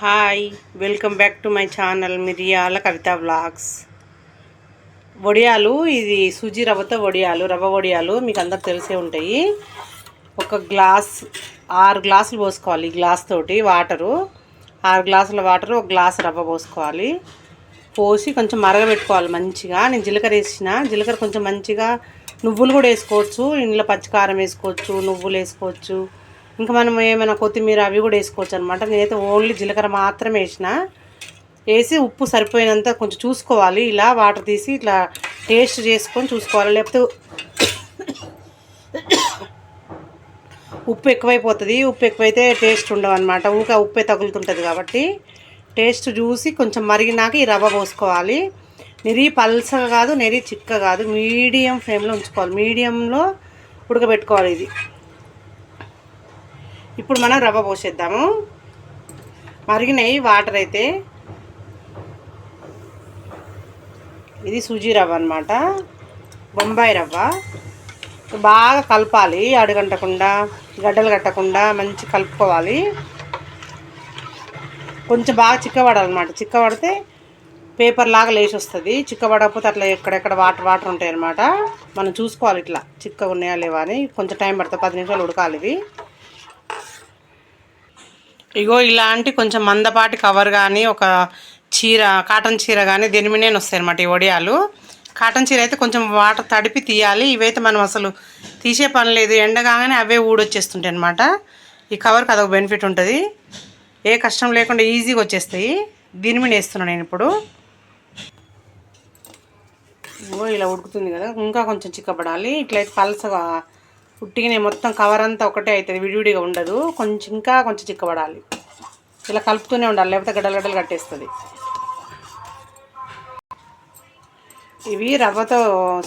Hi welcome back to my channel Miriyala Kavitha blogs వడియాలు ఇది సుజీ రవ్వతో వడియాలు రవ్వ వడియాలు మీకు అందరు తెలిసే ఉంటాయి. ఒక గ్లాస్ ఆరు గ్లాసులు పోసుకోవాలి గ్లాస్ తోటి వాటరు. ఆరు గ్లాసుల వాటరు ఒక గ్లాస్ రవ్వ పోసుకోవాలి. పోసి కొంచెం మరగబెట్టుకోవాలి మంచిగా. నేను జీలకర్ర వేసిన జీలకర్ర కొంచెం మంచిగా నువ్వులు కూడా వేసుకోవచ్చు. ఇంట్లో పచ్చికారం వేసుకోవచ్చు నువ్వులు వేసుకోవచ్చు. ఇంకా మనం ఏమైనా కొత్తిమీర అవి కూడా వేసుకోవచ్చు అనమాట నేనైతే ఓన్లీ జీలకర్ర మాత్రమే వేసిన. వేసి ఉప్పు సరిపోయినంత కొంచెం చూసుకోవాలి. ఇలా వాటర్ తీసి ఇట్లా టేస్ట్ చేసుకొని చూసుకోవాలి. లేకపోతే ఉప్పు ఎక్కువైపోతుంది. ఉప్పు ఎక్కువైతే టేస్ట్ ఉండవు అనమాట ఊక ఉప్పే తగులుతుంటుంది కాబట్టి టేస్ట్ చూసి కొంచెం మరిగినాక ఈ రవ్వ పోసుకోవాలి. నెరి పల్సగా కాదు నెరి చిక్క కాదు. మీడియం ఫ్లేమ్లో ఉంచుకోవాలి. మీడియంలో ఉడకబెట్టుకోవాలి ఇది. ఇప్పుడు మనం రవ్వ పోసేద్దాము. మరిగినాయి వాటర్ అయితే. ఇది సూజీ రవ్వ అనమాట బొంబాయి రవ్వ. బాగా కలపాలి అడుగంటకుండా గడ్డలు కట్టకుండా మంచి కలుపుకోవాలి. కొంచెం బాగా చిక్కబడాలన్నమాట. చిక్కబడితే పేపర్ లాగా లేచి వస్తుంది. చిక్కబడకపోతే అట్లా ఎక్కడెక్కడ వాటర్ వాటర్ ఉంటాయి అనమాట మనం చూసుకోవాలి ఇట్లా. చిక్కగా ఉన్నాయా లేవా అని. కొంచెం టైం పడుతుంది. పది నిమిషాలు ఉడకాలి ఇవి. ఇగో ఇలాంటి కొంచెం మందపాటి కవర్ కానీ ఒక చీర కాటన్ చీర కానీ దీని మీదే వస్తాయి అనమాట ఈ వడియాలు కాటన్ చీర అయితే కొంచెం వాటర్ తడిపి తీయాలి. ఇవైతే మనం అసలు తీసే పని లేదు. ఎండగానే అవే ఊడొచ్చేస్తుంటాయి అనమాట ఈ కవర్కి అదొక బెనిఫిట్ ఉంటుంది. ఏ కష్టం లేకుండా ఈజీగా వచ్చేస్తాయి. దీని మీద వేస్తున్నాను నేను ఇప్పుడు. ఇలా ఉడుకుతుంది కదా. ఇంకా కొంచెం చిక్కబడాలి. ఇట్లయితే పలసగా ఉట్టిగానే మొత్తం కవర్ అంతా ఒకటే అవుతుంది విడివిడిగా ఉండదు. కొంచెం ఇంకా కొంచెం చిక్కబడాలి. ఇలా కలుపుతూనే ఉండాలి లేకపోతే గడ్డలు గడ్డలు కట్టేస్తుంది. ఇవి రవ్వతో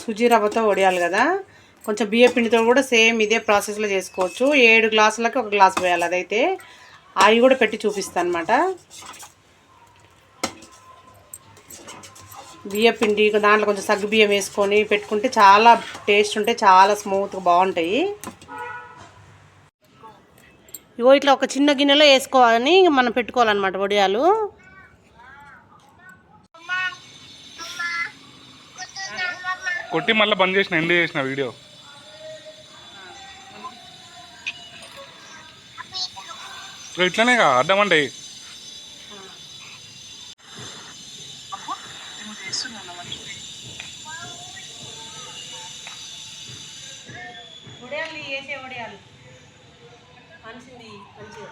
సుజీ రవ్వతో వడియాలి కదా. కొంచెం బియ్య పిండితో కూడా సేమ్ ఇదే ప్రాసెస్లో చేసుకోవచ్చు. ఏడు గ్లాసులకి ఒక గ్లాస్ పోయాలి అదైతే. అవి కూడా పెట్టి చూపిస్తాను అనమాట బియ్యపిండి దాంట్లో కొంచెం సగ్గు బియ్యం వేసుకొని పెట్టుకుంటే చాలా టేస్ట్ ఉంటే చాలా స్మూత్గా బాగుంటాయి. ఇగో ఇట్లా ఒక చిన్న గిన్నెలో వేసుకోవాలని మనం పెట్టుకోవాలన్నమాట వడియాలు. కొట్టి మళ్ళీ బంద్ చేసిన ఎండ్ చేసిన వీడియో. ఇట్లనే అడ్డమంటే వడియాలు వేసే వడియాలు మనిషింది మంచిగా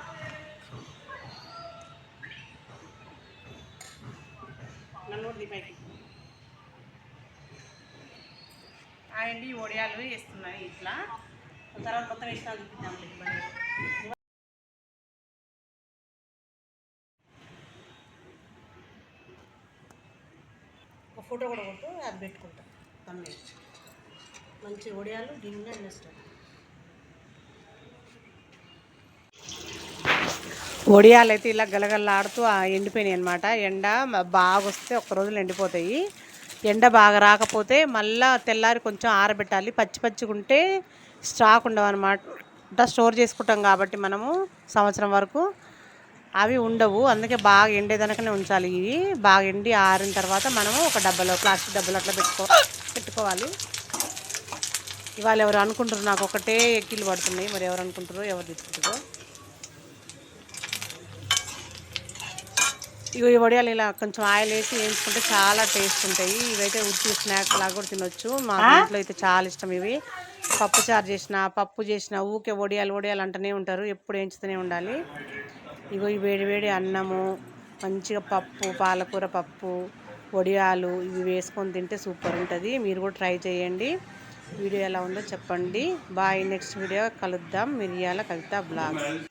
నన్ను పైకి. అండి వడియాలు వేస్తున్నాయి ఇట్లా. తర్వాత మొత్తం వేసినా చూపిద్దాం ఫోటో కూడా కొట్టు అది పెట్టుకుంటాం. తమ్మే మంచి ఒడియాలు గిన్నె ఇష్టం ఒడియాలు అయితే ఇలా గలగలలాడుతూ ఎండిపోయినాయి అనమాట ఎండ బాగా వస్తే ఒక్క రోజులు ఎండిపోతాయి. ఎండ బాగా రాకపోతే మళ్ళీ తెల్లారి కొంచెం ఆరబెట్టాలి. పచ్చి పచ్చిగా ఉంటే స్టాక్ ఉండవు అనమాట స్టోర్ చేసుకుంటాం కాబట్టి మనము సంవత్సరం వరకు. అవి ఉండవు. అందుకే బాగా ఎండేదనకనే ఉంచాలి ఇవి. బాగా ఎండి ఆరిన తర్వాత మనము ఒక డబ్బాలో ప్లాస్టిక్ డబ్బాలో అట్లా పెట్టుకో పెట్టుకోవాలి. ఇవాళ ఎవరు అనుకుంటారు నాకు ఒకటే ఎక్కిలు పడుతున్నాయి మరి ఎవరు అనుకుంటారో ఎవరు తీసుకుంటారో ఈ వడియాలు ఇలా కొంచెం ఆయిల్ వేసి వేయించుకుంటే చాలా టేస్ట్ ఉంటాయి. ఇవైతే ఉట్టి స్నాక్స్ లాగా కూడా తినొచ్చు. మా ఇంట్లో అయితే చాలా ఇష్టం ఇవి. పప్పు చారు చేసిన పప్పు చేసిన ఊకే వడియాలు వడియాలు అంటూనే ఉంటారు. ఎప్పుడు వేయించుతూనే ఉండాలి. ఇగో ఈ వేడి వేడి అన్నము మంచిగా పప్పు పాలకూర పప్పు వడియాలు ఇవి వేసుకొని తింటే సూపర్ ఉంటుంది. మీరు కూడా ట్రై చేయండి. వీడియో ఎలా ఉందో చెప్పండి. బాయ్ నెక్స్ట్ వీడియో కలుద్దాం. మిరియాల కవిత బ్లాగ్.